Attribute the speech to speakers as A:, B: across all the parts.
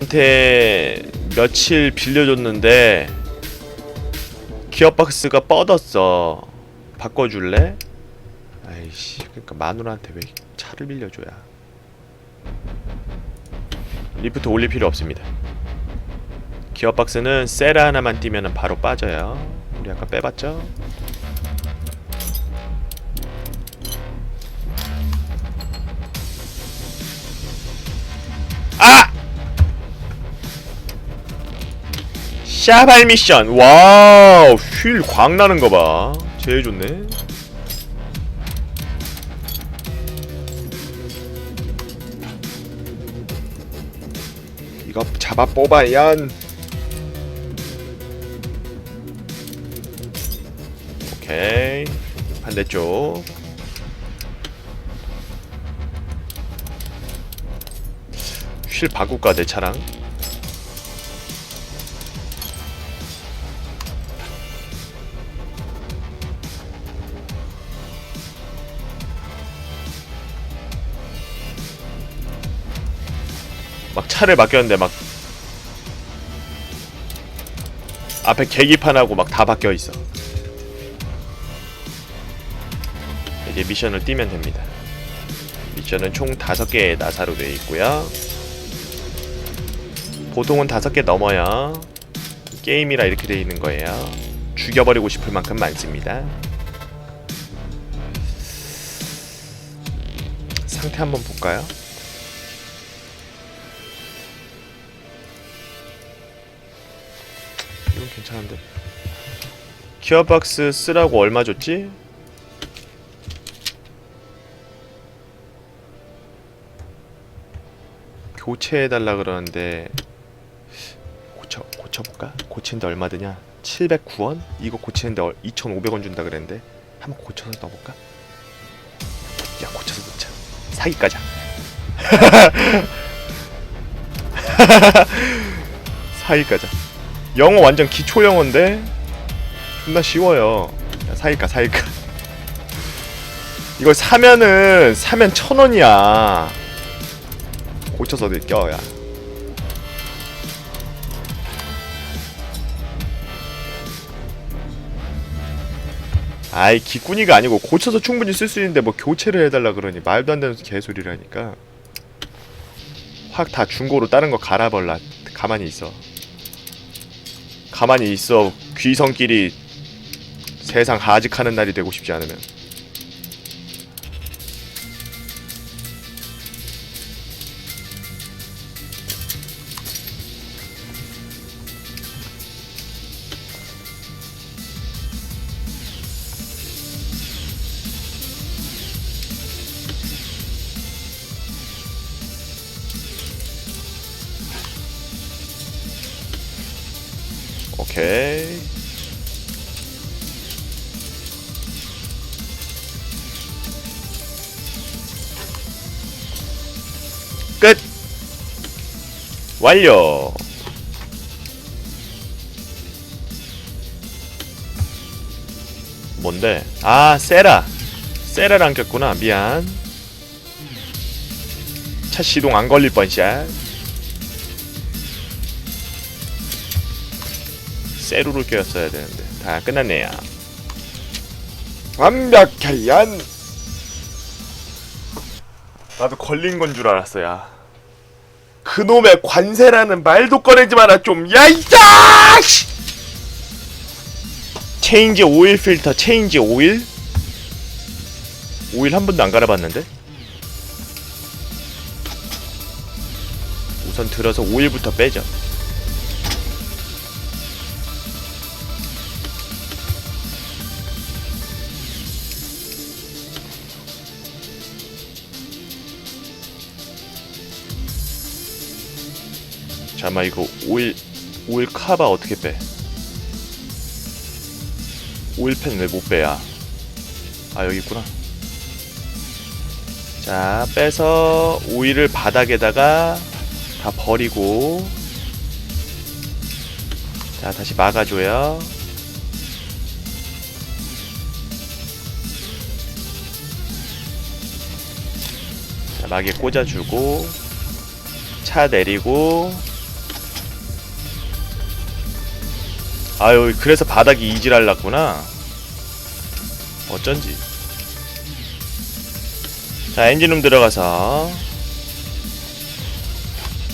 A: 한테 며칠 빌려줬는데 기어박스가 뻗었어 바꿔줄래? 아이씨 그러니까 마누라한테 왜 차를 빌려줘야 리프트 올릴 필요 없습니다 기어박스는 세라 하나만 띄면 바로 빠져요 우리 아까 빼봤죠? 샤발 미션. 와우 휠 광 나는 거봐. 제일 좋네. 이거 잡아 뽑아야 오케이. 반대쪽. 휠 바꿀까 내 차랑 막 차를 바뀌었는데 막 앞에 계기판하고 막 다 바뀌어 있어. 이제 미션을 뛰면 됩니다. 미션은 총 5개의 나사로 되어 있고요. 보통은 5개 넘어요. 게임이라 이렇게 되어 있는 거예요. 죽여버리고 싶을 만큼 많습니다. 상태 한번 볼까요? 괜찮은데 기어박스 쓰라고 얼마 줬지? 교체해달라 그러는데 고쳐 고쳐볼까? 고치는데 얼마 드냐? 709원? 이거 고치는데 2,500원 준다 그랬는데 한번 고쳐서 넣어볼까? 야 고쳐서 넣자 사기 까자 사기 까자 영어 완전 기초 영어인데 존나 쉬워요. 야, 사일까 사일까. 이걸 사면은 사면 천 원이야. 고쳐서 느껴 야. 아이 기꾼이가 아니고 고쳐서 충분히 쓸 수 있는데 뭐 교체를 해달라 그러니 말도 안 되는 개소리라니까. 확 다 중고로 다른 거 갈아버라. 가만히 있어. 가만히 있어 귀성끼리 세상 하직하는 날이 되고 싶지 않으면 완료. 뭔데? 아 세라. 세라를 안 꼈구나. 미안. 차 시동 안 걸릴 뻔샷 세루를 껴였어야 되는데. 다 끝났네요. 완벽해연. 나도 걸린 건 줄 알았어 야 그놈의 관세라는 말도 꺼내지 마라 좀. 야이자! 체인지 오일 필터 체인지 오일? 오일 한 번도 안 갈아봤는데? 우선 들어서 오일부터 빼죠 잠깐만 이거 오일 오일 카바 어떻게 빼? 오일팬 왜 못 빼야? 아 여기 있구나. 자 빼서 오일을 바닥에다가 다 버리고 자 다시 막아줘요. 자 막에 꽂아주고 차 내리고 아유 그래서 바닥이 이질할랐구나. 어쩐지. 자 엔진룸 들어가서.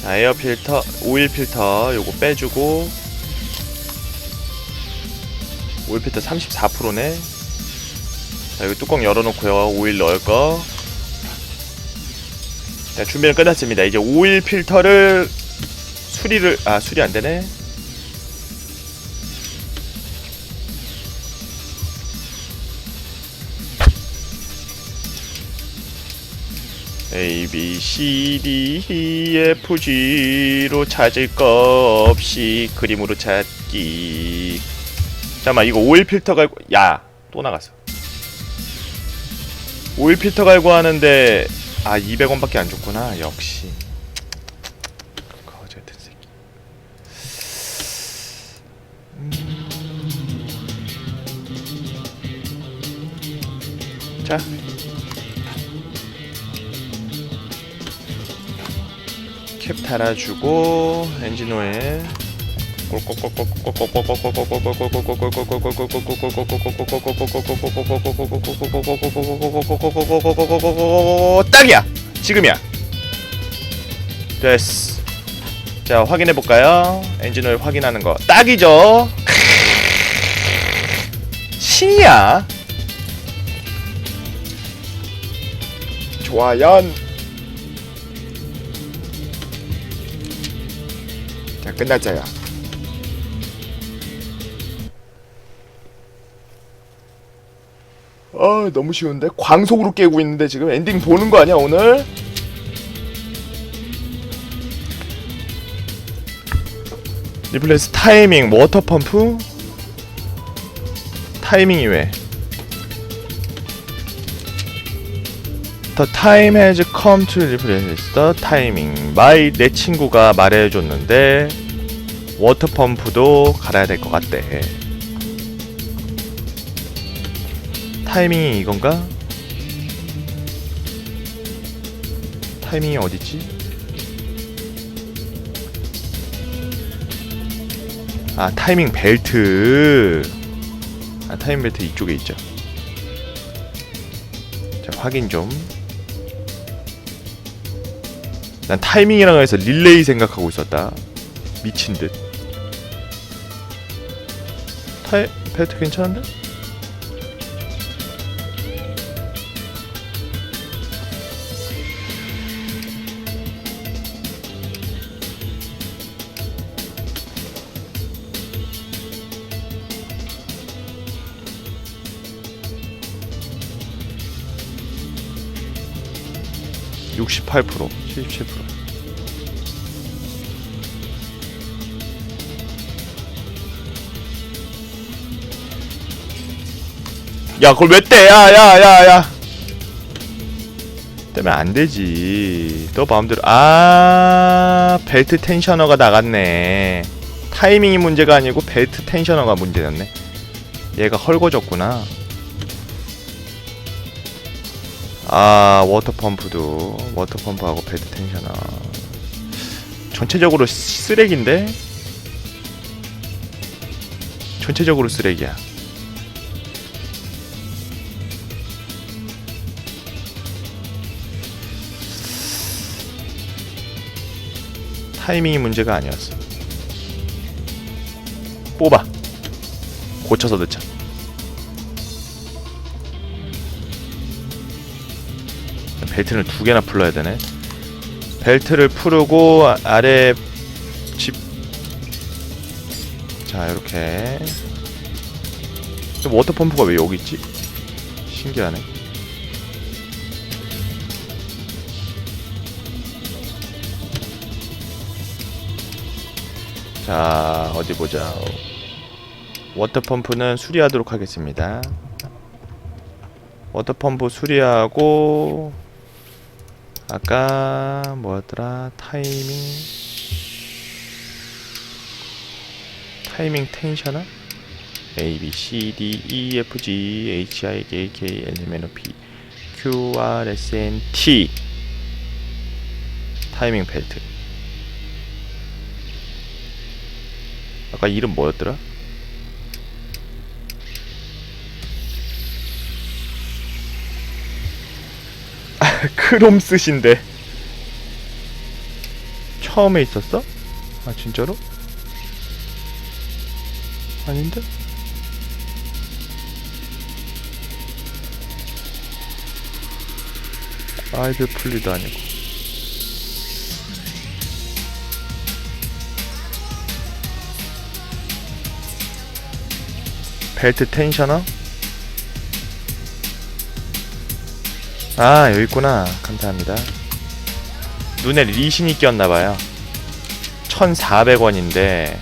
A: 자 에어 필터 오일 필터 요거 빼주고. 오일 필터 34%네. 자 여기 뚜껑 열어놓고요. 오일 넣을 거. 자, 준비는 끝났습니다. 이제 오일 필터를 수리를 아 수리 안 되네. A B C D E F G로 찾을 거 없이 그림으로 찾기. 잠깐만 이거 오일 필터 갈고 야 또 나갔어. 오일 필터 갈고 하는데 아 200원 밖에 안 줬구나 역시 거저 같은 새끼 음. 자 캡 달아주고 엔진 오일. 딱이야. 지금이야. 됐어. 자 확인해 볼까요? 엔진 오일 확인하는 거. 딱이죠? 신이야. 좋아연 자 끝났자야 아 너무 쉬운데 광속으로 깨고 있는데 지금 엔딩 보는 거 아니야 오늘? 리플레이스 타이밍 워터 펌프 타이밍이 왜? The time has come to replace the timing. 마이 내 친구가 말해줬는데 워터 펌프도 갈아야 될 것 같대. 타이밍이 이건가? 타이밍이 어디지? 아 타이밍 벨트 아 타이밍 벨트 이쪽에 있죠 자 확인 좀 난 타이밍이랑 해서 릴레이 생각하고 있었다 미친 듯 타이 벨트 괜찮은데? 68% 77% 야, 그걸 왜 떼? 야, 야, 야, 야. 떼면 안 되지. 너 마음대로. 아, 벨트 텐셔너가 나갔네. 타이밍이 문제가 아니고 벨트 텐셔너가 문제였네. 얘가 헐거졌구나. 아 워터 펌프도 워터 펌프하고 벨트 텐셔너. 전체적으로 쓰레기인데? 전체적으로 쓰레기야. 타이밍이 문제가 아니었어. 뽑아. 고쳐서 넣자 벨트를 두 개나 풀러야 되네. 벨트를 풀고 아- 아래 집. 자 이렇게. 워터 펌프가 왜 여기 있지? 신기하네. 자 어디 보자. 워터 펌프는 수리하도록 하겠습니다. 워터 펌프 수리하고 아까 뭐였더라? 타이밍. 타이밍 텐셔너 A B C D E F G H I K K L M N O P Q R S N T. 타이밍 벨트. 아까 이름 뭐였더라? 크롬 쓰신데 처음에 있었어? 아 진짜로? 아닌데? 아이들 플리도 아니고 벨트 텐셔너? 아 여기 있구나. 감사합니다. 눈에 리신이 꼈나봐요. 1400원인데.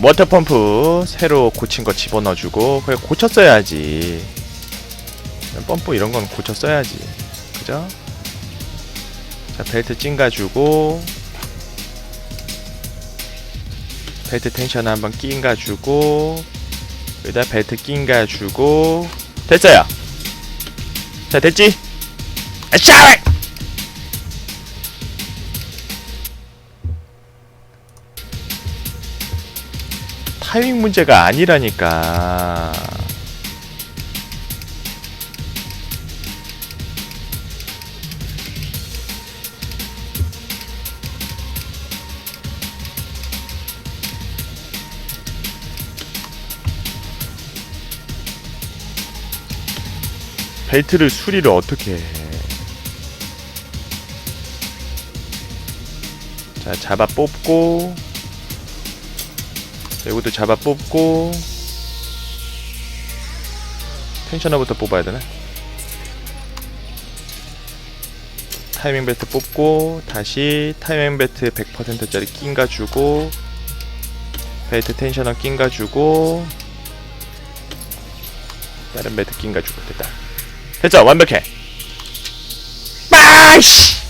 A: 워터펌프 새로 고친 거 집어넣어주고 그래 고쳤어야지. 펌프 이런 건 고쳤어야지. 그죠? 자 벨트 찡가주고 벨트 텐션 한번 낑가주고 여기다 벨트 낑가주고 됐어요 자 됐지? 아샤! 타이밍 문제가 아니라니까 벨트를 수리를 어떻게 해? 자, 잡아 뽑고 이것도 잡아 뽑고 텐셔너부터 뽑아야 되나? 타이밍 벨트 뽑고 다시 타이밍 벨트 100%짜리 낀가 주고 벨트 텐셔너 낀가 주고 다른 벨트 낀가 주고 됐다. 됐죠? 완벽해. 빠이씨!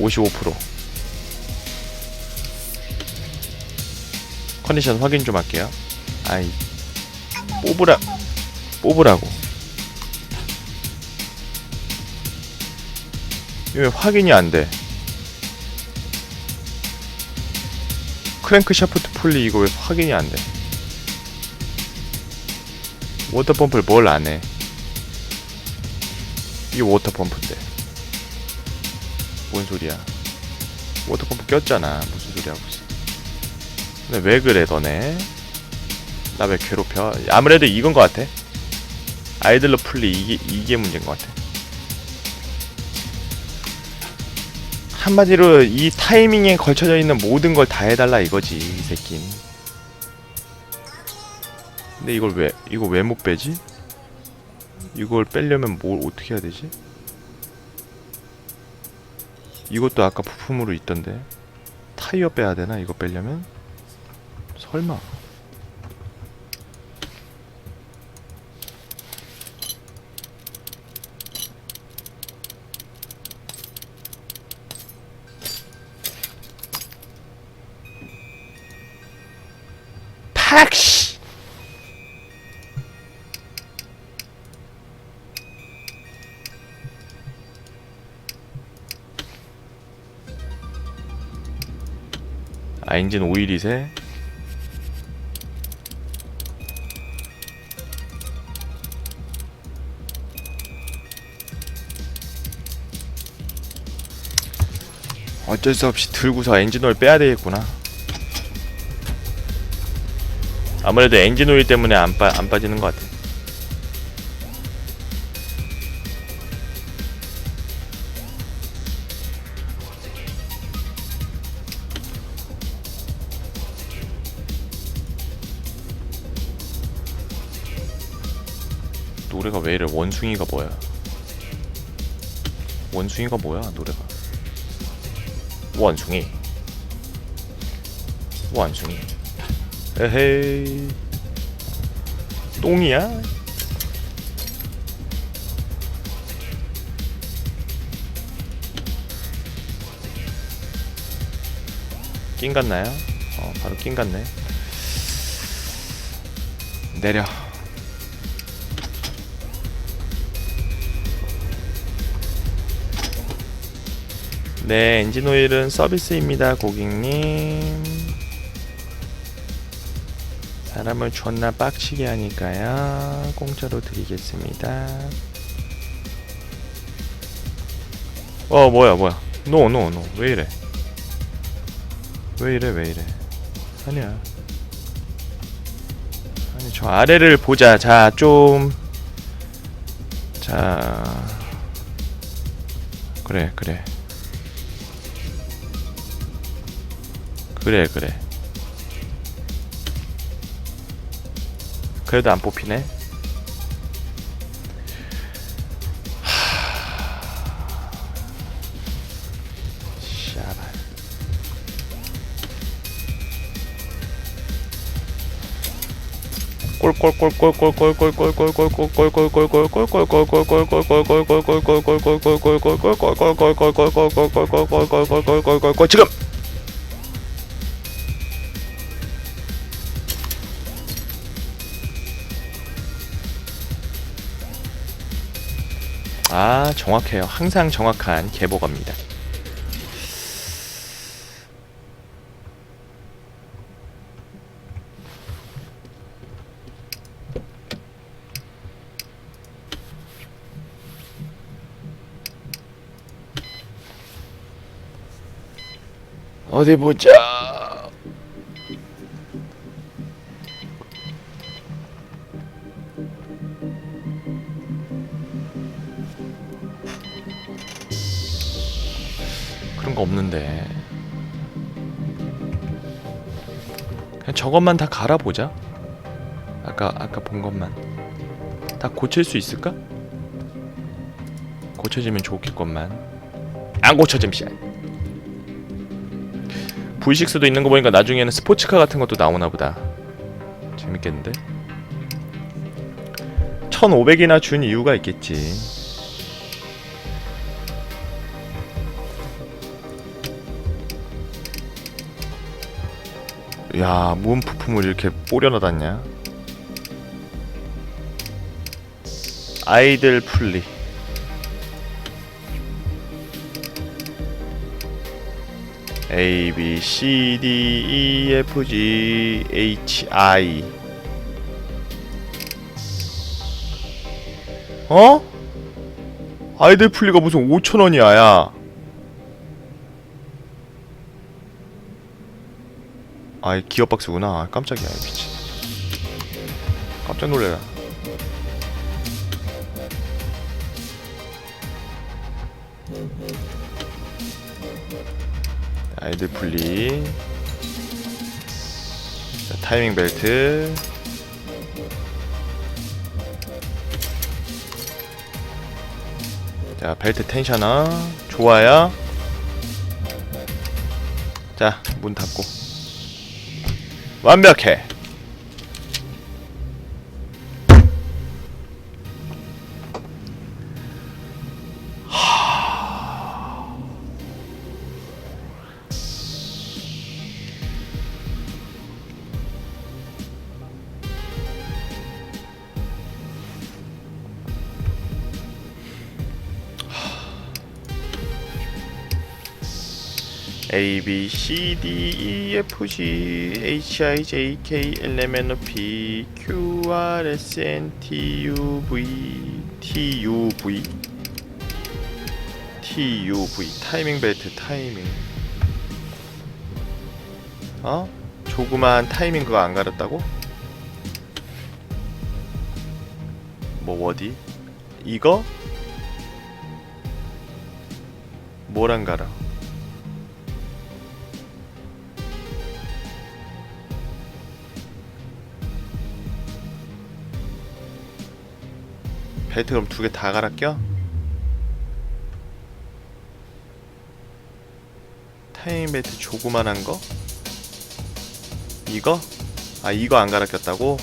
A: 오십오 컨디션 확인 좀 할게요. 아이 뽑으라 뽑으라고. 이왜 확인이 안돼. 크랭크 샤프트 풀리 이거 왜 확인이 안돼. 워터펌프를 뭘 안해? 이게 워터펌프인데. 뭔 소리야? 워터펌프 꼈잖아. 무슨 소리 하고 있어 근데 왜 그래 너네 나 왜 괴롭혀? 아무래도 이건 것 같아. 아이들로 풀리 이게 이게 문제인 것 같아. 한마디로 이 타이밍에 걸쳐져 있는 모든 걸 다 해달라 이거지 이 새끼는. 근데 이걸 왜 이거 왜 못 빼지? 이걸 빼려면 뭘 어떻게 해야 되지? 이것도 아까 부품으로 있던데 타이어 빼야 되나 이거 빼려면? 설마. 엔진 오일이 세 어쩔 수 없이 들고서 엔진 오일 빼야 되겠구나 아무래도 엔진 오일 때문에 안, 빠, 안 빠지는 것 같아. 원숭이가 뭐야? 원숭이가 뭐야 노래가? 원숭이. 원숭이. 에헤이. 똥이야? 낀 같나요? 어, 바로 낀 같네. 내려. 네 엔진 오일은 서비스입니다 고객님. 사람을 존나 빡치게 하니까요. 공짜로 드리겠습니다. 어 뭐야 뭐야. 노 노 노 왜 이래? 왜 이래 왜 이래? 아니야. 아니 저 아래를 보자. 자 좀 자. 그래 그래 그래 그래 그래도 안 뽑히네 지금 아 정확해요. 항상 정확한 개보갑니다. 어디 보자 저것만 다 갈아보자. 아까 아까 본 것만. 다 고칠 수 있을까? 고쳐지면 좋겠건만. 안 고쳐짐 씨. V6도 있는 거 보니까 나중에는 스포츠카 같은 것도 나오나 보다. 재밌겠는데? 1500이나 준 이유가 있겠지 야, 무슨 부품을 이렇게 뿌려놨냐? 아이들 풀리. A B C D E F G H I 어? 아이들 풀리가 무슨 5천 원이야, 야. 아이 기어 박스구나. 아, 깜짝이야, 미친. 깜짝 놀래라. 아이들 분리. 자, 타이밍 벨트. 자, 벨트 텐셔너. 좋아요. 자, 문 닫고. 완벽해. A B C D E F G H I J K L M N O P Q R S N T U V T U V T U V 타이밍 벨트 타이밍 어? 조그만 타이밍 그거 안 가렸다고? 뭐 어디? 이거? 뭘안 갈아? 벨트 그럼 두 개 다 갈아 껴? 타이밍 벨트 조그만한 거? 이거? 아 이거 안 갈아 꼈다고?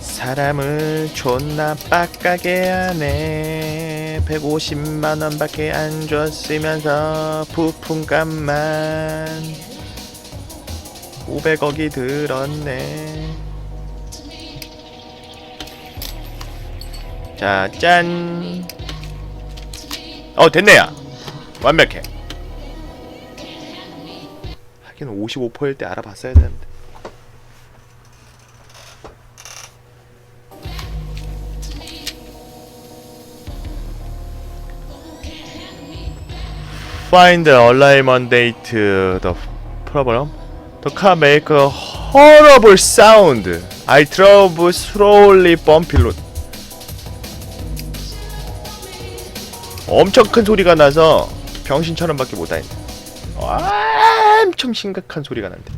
A: 사람을 존나 빡가게 하네 150만원 밖에 안 줬으면서 부품값만 500억이 들었네 자, 짠. 어, 됐네요. 완벽해. 하긴 55%일 때 알아봤어야 되는데. Find alignment date the problem. The car make a horrible sound. I drove slowly bumpy road. 엄청 큰 소리가 나서 병신처럼밖에 못 다닌다. 엄청 심각한 소리가 난대.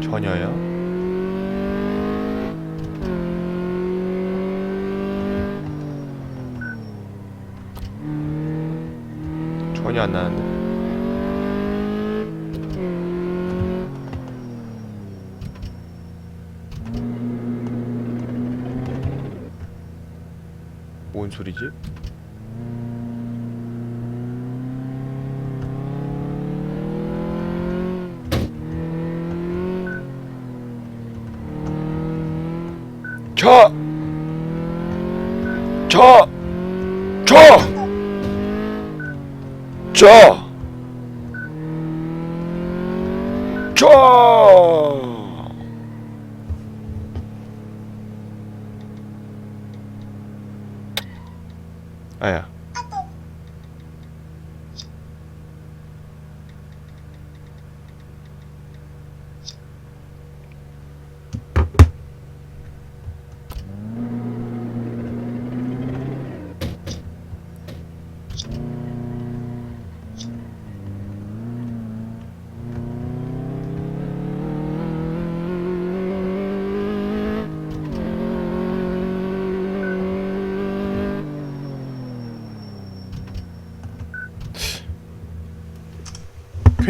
A: 전혀요. 전혀 안 나는데. 뭔 소리지? 저! 저! 저! 저! 저! 아야.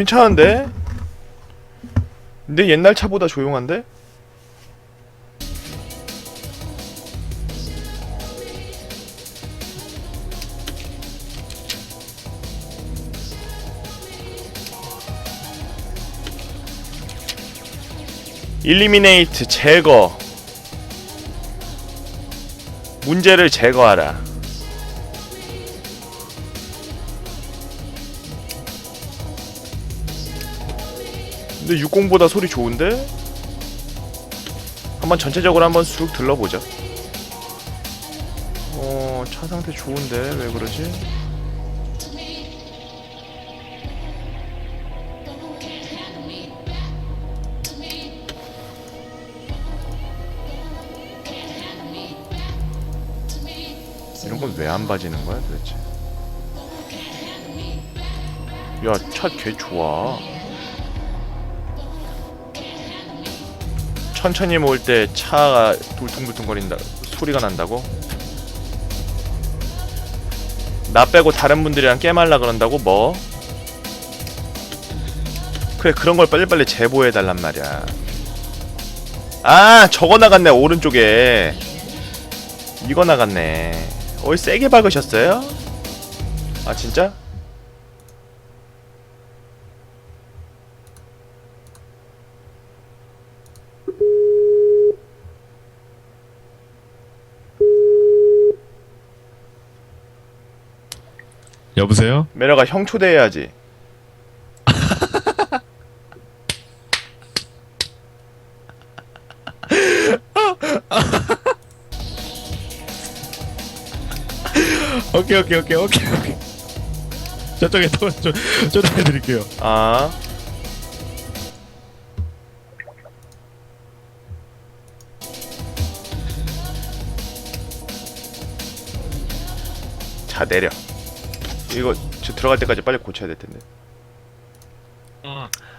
A: 괜찮은데? 내 옛날 차보다 조용한데? 일리미네이트 제거 문제를 제거하라 근데 60보다 소리 좋은데? 한번 전체적으로 한번 쑥 들러보자. 어, 차 상태 좋은데 왜 그러지? 이런 건 왜안 봐지는 거야 도대체? 야, 차 개 좋아. 천천히 모을 때 차가 돌퉁불퉁거린다 소리가 난다고? 나 빼고 다른 분들이랑 게임하려 그런다고 뭐? 그래 그런 걸 빨리빨리 제보해 달란 말이야. 아 저거 나갔네 오른쪽에 이거 나갔네. 어이 세게 박으셨어요? 아 진짜?
B: 여보세요?
A: 메라가 형 초대해야지.
B: 오케이 오케이 오케이 오케이 오케이 저쪽에 또 저, 초대해 드릴게요
A: 아. 자 내려. 이거 저 들어갈 때까지 빨리 고쳐야 될 텐데.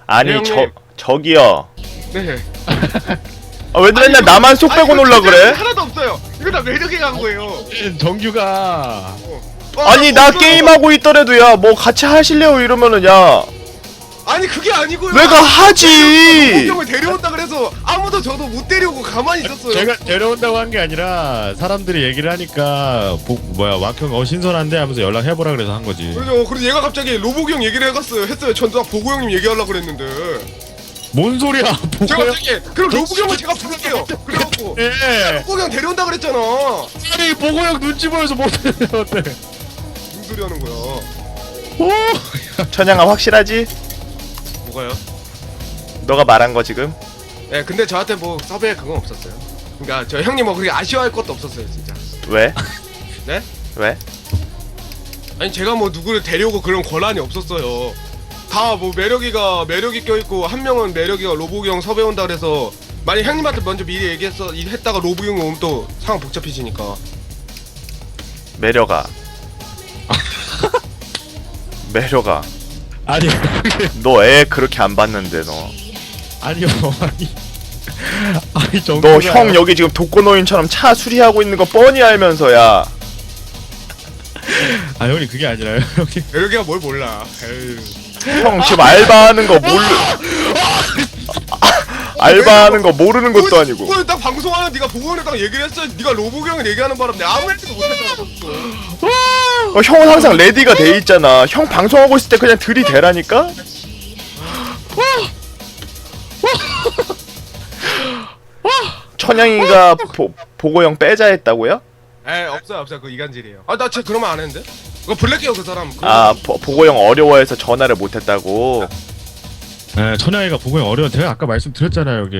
A: 아니
C: 네,
A: 저
C: 형님.
A: 저기요.
C: 네.
A: 아, 왜 맨날 나만 속 빼고 놀라 그래?
C: 하나도 없어요. 이거 다 매력에 간 거예요.
B: 정규가
C: 어,
A: 아니 나. 게임하고 있더라도 야 뭐 같이 하실래요 이러면은 야
C: 아 아니 그게 아니고요.
A: 내가 하지.
C: 형을 데려온다 그래서 아무도 저도 못 데려오고 가만히 있었어요.
B: 제가 데려온다고 한 게 아니라 사람들이 얘기를 하니까 보, 뭐야 왁형 어 신선한데 하면서 연락해보라 그래서 한 거지
C: 그죠. 그래서 얘가 갑자기 로보기 형 얘기를 해갔어요. 했어요. 전딱 보고 형님 얘기하려고 그랬는데.
B: 뭔 소리야 보고
C: 제가
B: 형
C: 갑자기 그럼 로보기 형을 제가 부를게요. 그래갖고
B: 예
C: 로보기 형 데려온다 그랬잖아.
B: 아니 보고 형 눈치 보여서 못했는데 어때
C: 무슨 소리 하는 거야?
B: 오
A: 천양아 확실하지?
C: 뭐가요?
A: 너가 말한 거 지금?
C: 예, 근데 저한테 뭐 섭외 그건 없었어요. 그러니까 저 형님 뭐 그렇게 아쉬워할 것도 없었어요, 진짜.
A: 왜?
C: 네?
A: 왜?
C: 아니 제가 뭐 누구를 데려오고 그런 권한이 없었어요. 다 뭐 매력이가 매력이 껴 있고 한 명은 매력이가 로보기 형 섭외 온다 그래서 만약 형님한테 먼저 미리 얘기했어 이- 했다가 로보기 형이 오면 또 상황 복잡해지니까
A: 매력아. 매력아.
B: 아니
A: 너 애 그렇게 안 봤는데 너.
B: 아니요 아니 아니 정말
A: 너형 여기 지금 독거노인처럼 차 수리하고 있는 거 뻔히 알면서야.
B: 아 형님 그게 아니라요 형님
C: 매력이가 뭘 몰라. 에휴.
A: 형 지금 알바하는 거 모르. 알바하는 거 모르는 것도 아니고.
C: 그걸 딱 방송하는 네가 보고 형에다가 얘기를 했어. 네가 로보기 형을 얘기하는 바람에 아무 말도 못했잖아.
A: 어, 형은 항상 레디가 돼 있잖아. 형 방송하고 있을 때 그냥 들이대라니까. 천양이가 보, 보고 형 빼자 했다고요?
C: 에 없어요 없어요 그 이간질이에요. 아 나 진짜 그런 말안 했는데? 그거 블랙이요 그 사람. 그거
A: 아 보, 보고 형 어려워해서 전화를 못 했다고.
B: 네, 천양이가 보고 제가 아까 말씀드렸잖아요. 여기